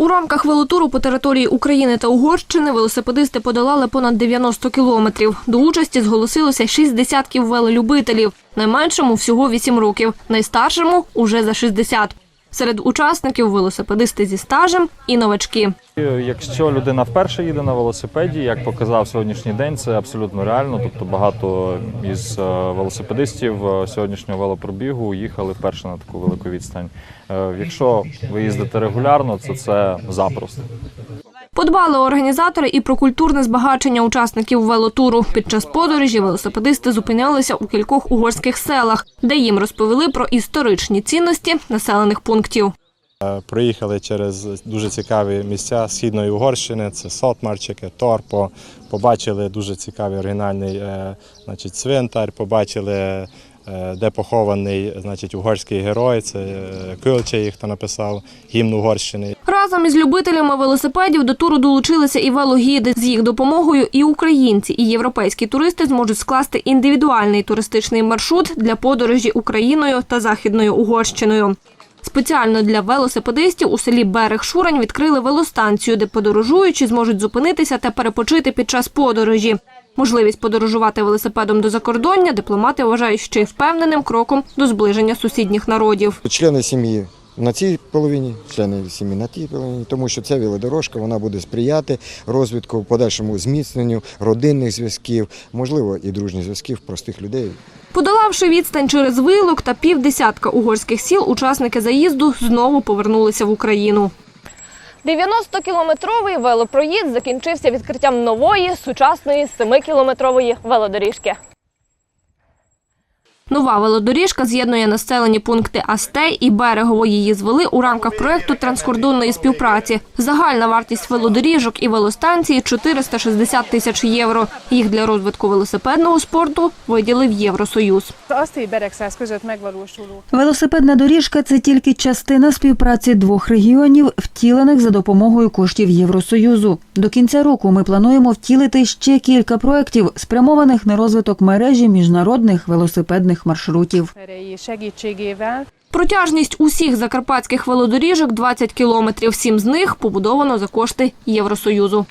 У рамках велотуру по території України та Угорщини велосипедисти подолали понад 90 кілометрів. До участі зголосилося шість десятків велолюбителів. Найменшому всього 8 років, найстаршому – уже за 60. Серед учасників велосипедисти зі стажем і новачки. Якщо людина вперше їде на велосипеді, як показав сьогоднішній день, це абсолютно реально. Тобто багато із е, велосипедистів е, сьогоднішнього велопробігу їхали вперше на таку велику відстань. Е, Якщо ви їздите регулярно, то це запросто. Подбали організатори і про культурне збагачення учасників велотуру. Під час подорожі велосипедисти зупинялися у кількох угорських селах, де їм розповіли про історичні цінності населених пунктів. Е, Проїхали через дуже цікаві місця східної Угорщини, це Сотмарчики, Торпо. Побачили дуже цікавий оригінальний е, значить, цвинтар, побачили, е, де похований значить, угорський герой, це Килче, хто написав гімн Угорщини. Разом із любителями велосипедів до туру долучилися і велогіди. З їх допомогою і українці, і європейські туристи зможуть скласти індивідуальний туристичний маршрут для подорожі Україною та Західною Угорщиною. Спеціально для велосипедистів у селі Берег Шурань відкрили велостанцію, де подорожуючі зможуть зупинитися та перепочити під час подорожі. Можливість подорожувати велосипедом до закордоння дипломати вважають ще й впевненим кроком до зближення сусідніх народів. члени сім'ї на цій половині, члени сім'ї на тій половині, тому що ця велодорожка вона буде сприяти розвитку, подальшому зміцненню родинних зв'язків, можливо, і дружніх зв'язків простих людей. Подолавши відстань через вилок та півдесятка угорських сіл, учасники заїзду знову повернулися в Україну. 90-кілометровий велопроїзд закінчився відкриттям нової сучасної 7-кілометрової велодоріжки. Нова велодоріжка з'єднує населені пункти Астей і Берегово. Її звели у рамках проєкту транскордонної співпраці. Загальна вартість велодоріжок і велостанції – 460 тисяч євро. Їх для розвитку велосипедного спорту виділив Євросоюз. Велосипедна доріжка це тільки частина співпраці двох регіонів, втілених за допомогою коштів Євросоюзу. До кінця року ми плануємо втілити ще кілька проєктів, спрямованих на розвиток мережі міжнародних велосипедних маршрутів. Протяжність усіх закарпатських велодоріжок 20 кілометрів. Сім з них побудовано за кошти Євросоюзу.